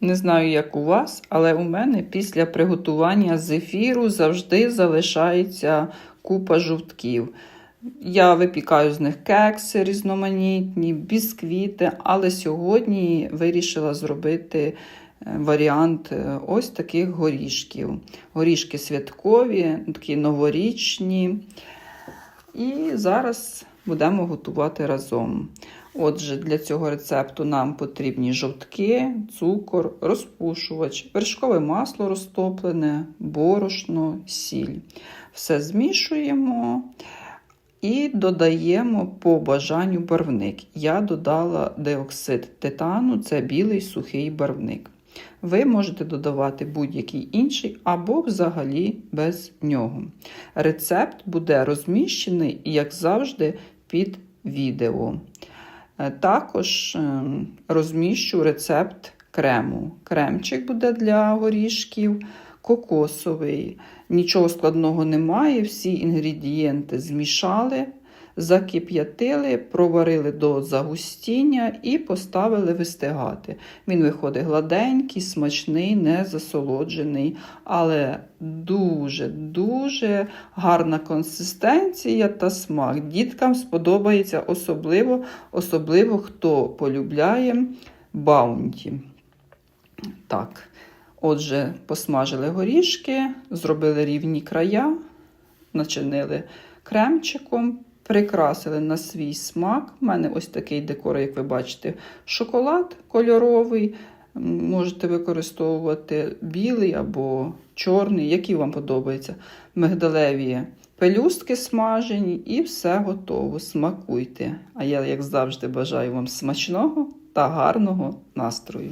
Не знаю, як у вас, але у мене після приготування зефіру завжди залишається купа жовтків. Я випікаю з них кекси різноманітні, бісквіти, але сьогодні вирішила зробити е, варіант е, ось таких горішків. Горішки святкові, такі новорічні. І зараз будемо готувати разом. Отже, для цього рецепту нам потрібні жовтки, цукор, розпушувач, вершкове масло розтоплене, борошно, сіль. Все змішуємо і додаємо по бажанню барвник. Я додала деоксид титану, це білий сухий барвник. Ви можете додавати будь-який інший або взагалі без нього. Рецепт буде розміщений, як завжди, під відео. Е, Також е, розміщу рецепт крему. Кремчик буде для горішків, кокосовий. Нічого складного немає. Всі інгредієнти змішали, закип'ятили, проварили до загустіння і поставили вистигати. Він виходить гладенький, смачний, не засолоджений, але дуже-дуже гарна консистенція та смак. Діткам сподобається особливо, особливо хто полюбляє баунті. Так, отже, посмажили горішки, зробили рівні края, начинили кремчиком, прикрасили на свій смак. У мене ось такий декор, як ви бачите, шоколад кольоровий. Можете використовувати білий або чорний, який вам подобається. Мигдалеві пелюстки смажені і все готово. Смакуйте. А я, як завжди, бажаю вам смачного та гарного настрою.